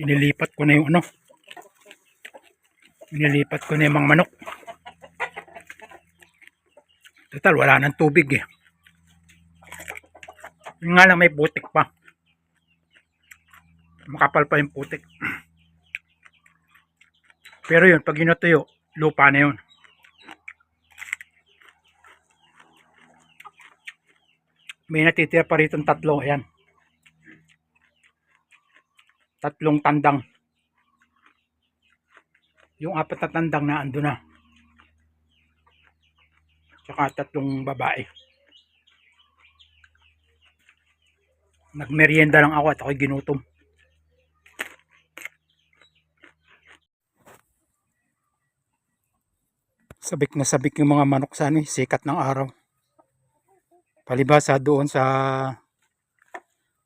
Inilipat ko na yung ano. Inilipat ko na yung mga manok. Total, wala nang tubig eh. Yung nga lang may putik pa. Makapal pa yung putik. Pero yun, pag inutuyo, lupa na yun. May natitira pa rito tatlo. Ayan. Tatlong tandang. Yung apat na tandang na ando na. Tsaka tatlong babae. Nagmerienda lang ako at ako'y ginutom. Sabik na sabik yung mga manok sa ano, eh, sikat ng araw. Palibasa doon sa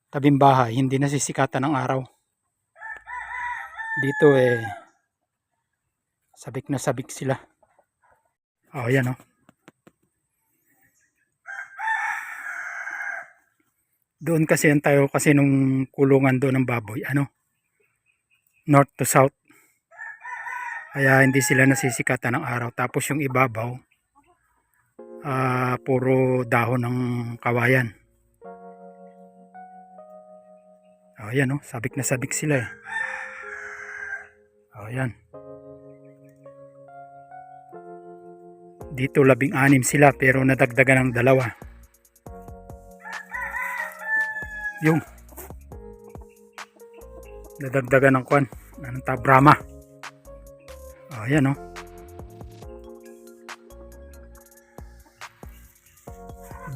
tabing bahay, hindi nasisikatan ng araw. Dito eh, sabik na sabik sila. Oh, yan oh. Doon kasi ang tayo kasi nung kulungan doon ng baboy, ano? North to south. Kaya hindi sila nasisikatan ng araw. Tapos yung ibabaw, ah puro dahon ng kawayan. Oh, yan oh, sabik na sabik sila eh. Oh, yan. Dito labing anim sila pero nadagdagan ng dalawa. Yung nadagdagan ng kwan. Anong ta? Brahma. Oh, yan oh.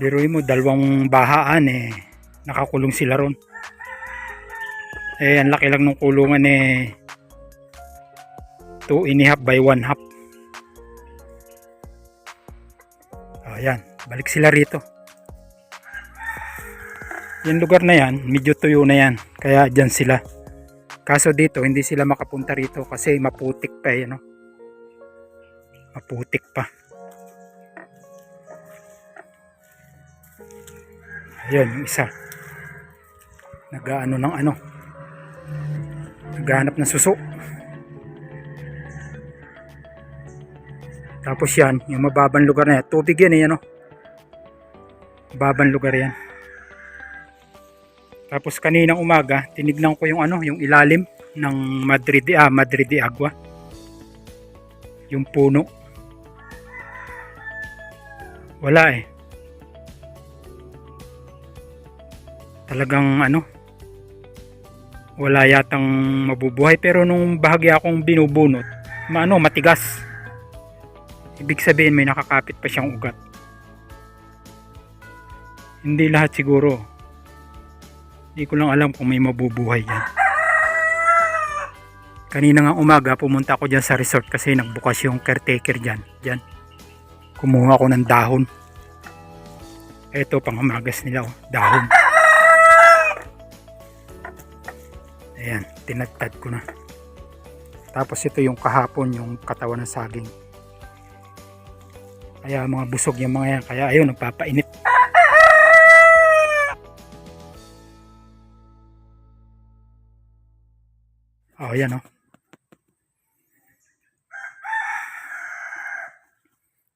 Biruin mo, dalawang bahaan eh. Nakakulong sila ron. Eh, ang laki lang ng kulungan eh. 2 and half by 1 half. Oh, yan. Balik sila rito. Yung lugar na yan, medyo tuyo na yan. Kaya dyan sila. Kaso dito, hindi sila makapunta rito kasi maputik pa eh, no? Maputik pa. Ayun, yung isa. Nagaano ng ano. Naghahanap ng suso. Tapos yan, yung mababang lugar na yan. Tubig yan eh, ano? Mababang lugar yan. Tapos kaninang umaga, tinignan ko yung ano, yung ilalim ng Madrid, ah, Madrid de Agua. Yung puno. Wala eh. Talagang ano, wala yatang mabubuhay pero nung bahagya akong binubunot, maano, matigas. Ibig sabihin may nakakapit pa siyang ugat. Hindi lahat siguro. Hindi ko lang alam kung may mabubuhay yan. Kanina nga umaga, pumunta ako dyan sa resort kasi nagbukas yung caretaker dyan. Dyan. Kumuha ako ng dahon. Ito, pangamagas nila. Oh, dahon. Ayan, tinagtad ko na. Tapos ito yung kahapon, yung katawan ng saging. Kaya mga busog yung mga yan. Kaya ayun, nagpapainit. Oh, yan oh.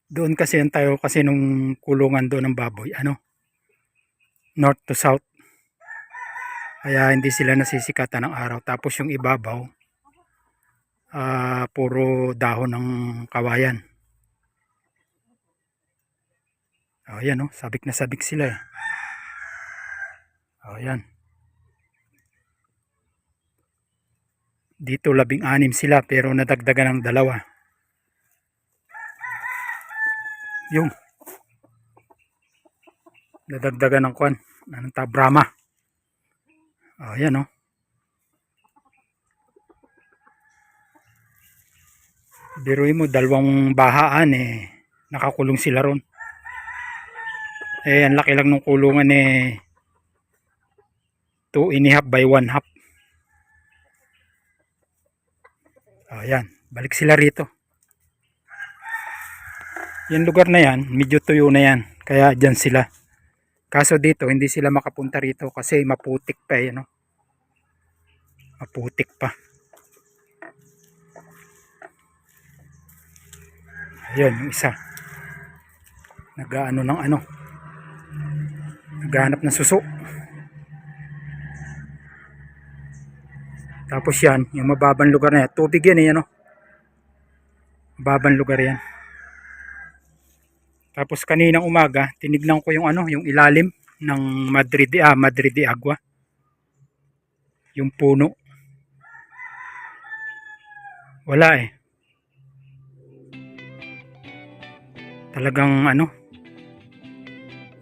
Doon kasi yan tayo kasi nung kulungan doon ng baboy, ano? North to south. Kaya hindi sila nasisikatan ng araw. Tapos yung ibabaw, ah puro dahon ng kawayan. Oh, yan oh, sabik na sabik sila eh. Oh, yan. Dito labing anim sila pero nadagdagan ng dalawa. Yung nadagdagan ng kwan. Anong ta? Brahma. Oh, yan oh. Biruin mo, dalawang bahaan eh. Nakakulong sila ron. Eh, ang laki lang ng kulungan eh. 2 and half by 1 half. Oh, yan. Balik sila rito. Yung lugar na yan, medyo tuyo na yan. Kaya dyan sila. Kaso dito, hindi sila makapunta rito kasi maputik pa eh, no? Maputik pa. Ayun, yung isa. Nagaano ng ano. Naghahanap ng suso. Tapos yan, yung mababang lugar na yan. Tubig yan eh, ano. Mababang lugar yan. Tapos kaninang umaga, tinignan ko yung ano, yung ilalim ng Madrid, ah, Madrid de Agua. Yung puno. Wala eh. Talagang ano,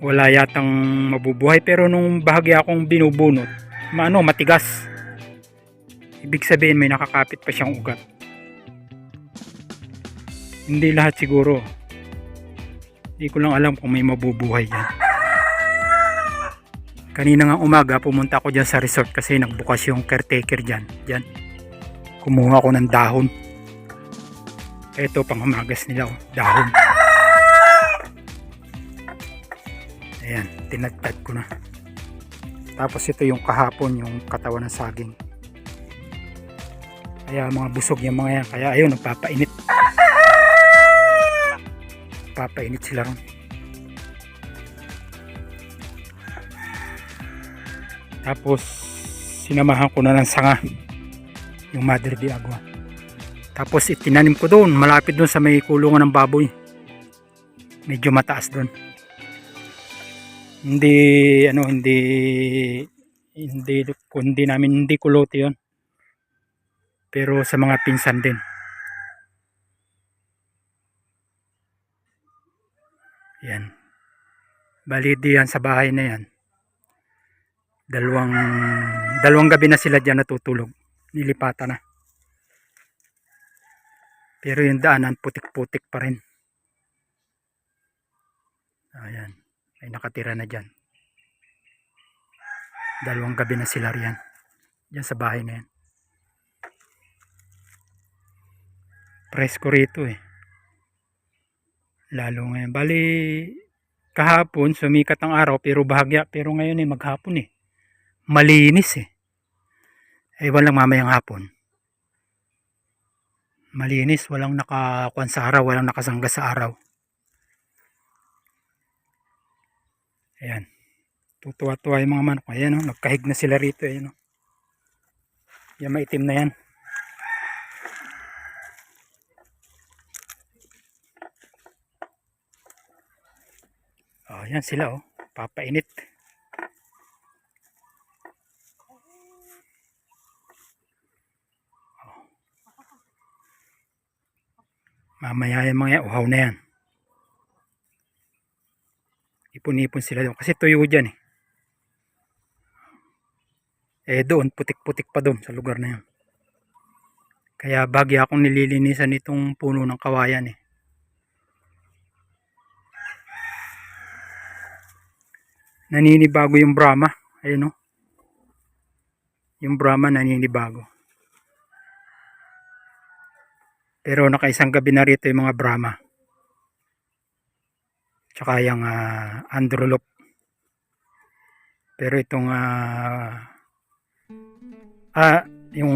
wala yatang mabubuhay pero nung bahagya akong binubunot, maano, matigas. Ibig sabihin may nakakapit pa siyang ugat. Hindi lahat siguro. Hindi ko lang alam kung may mabubuhay yan. Kanina nga umaga pumunta ako dyan sa resort kasi nagbukas yung caretaker dyan. Dyan. Kumuha ako ng dahon. Ito pang humagas nila oh, dahon. Ayan, tinagtag ko na. Tapos ito yung kahapon yung katawan ng saging. Kaya mga busog yung mga yan. Kaya ayun, nagpapainit. Papainit sila ron. Tapos sinamahan ko na ng sanga yung Madre de Agua. Tapos itinanim ko doon, malapit doon sa may kulungan ng baboy. Medyo mataas doon. Hindi ano, hindi hindi kundi namin hindi kulote 'yon. Pero sa mga pinsan din. Yan. Bali diyan sa bahay na yan. Dalawang dalawang gabi na sila diyan natutulog. Nilipatan na. Pero yung daanan putik-putik pa rin. Ayan. May nakatira na dyan. Dalawang gabi na sila riyan. Diyan sa bahay na yan. Presko rito eh. Lalo ngayon. Bali, kahapon sumikat ang araw pero bahagya. Pero ngayon eh maghapon eh. Malinis eh. Eh walang mamayang hapon. Malinis, walang nakakuan sa araw, walang nakasangga sa araw. Ayan. Tutuwa-tuwa yung mga manok. Ayan oh, nagkahig na sila rito. Ayan oh. Yan maitim na yan. Oh, yan sila oh. Papainit. Mamaya yung mga uhaw na yan. Ipon-ipon sila doon. Kasi tuyo dyan eh. Eh doon, putik-putik pa doon sa lugar na yan. Kaya bagi akong nililinisan itong puno ng kawayan eh. Naninibago yung Brahma. Ayun oh. Yung Brahma naninibago. Pero nakaisang gabi na rito yung mga Brahma. Tsaka yung uh, Androlop. Pero itong ah ah, yung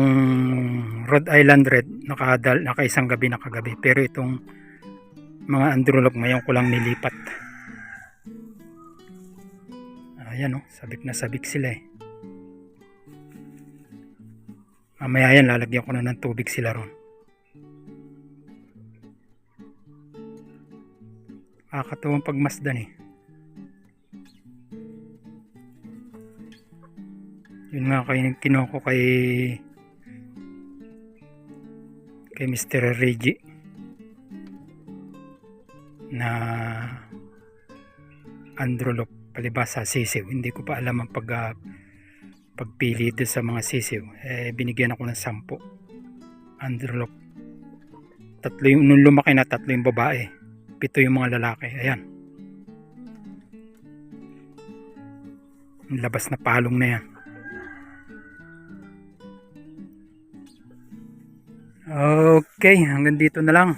Rhode Island Red nakadal nakaisang gabi na kagabi. Pero itong mga Androlop ngayon ko lang nilipat. Ayan oh, sabik na sabik sila eh. Mamaya yan, lalagyan ko na ng tubig sila ron. Nakakatuwang pagmasdan eh. Yun nga kay kinuha ko kay kay Mr. Reggie na Androlop palibasa sisiw. Hindi ko pa alam ang pag uh, pagpili doon sa mga sisiw. Eh, binigyan ako ng sampo. Androlop. Tatlo yung, nung lumaki na tatlo yung babae pito yung mga lalaki. Ayan. Labas na palong na yan. Okay hanggang dito na lang.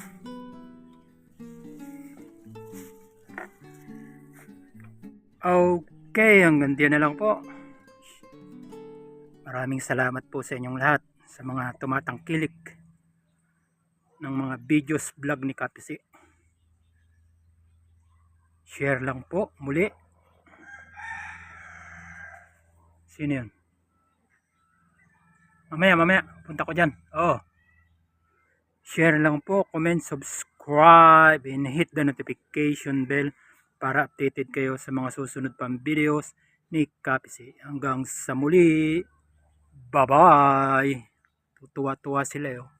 Okay hanggang dito na lang po. Maraming salamat po sa inyong lahat sa mga tumatangkilik ng mga videos vlog ni Kapisi. Share lang po muli. Sino yun? Mamaya, mamaya. Punta ko dyan. Oh. Share lang po, comment, subscribe, and hit the notification bell para updated kayo sa mga susunod pang videos ni Kapisi. Hanggang sa muli. Bye-bye. Tutuwa-tuwa sila eh. Oh.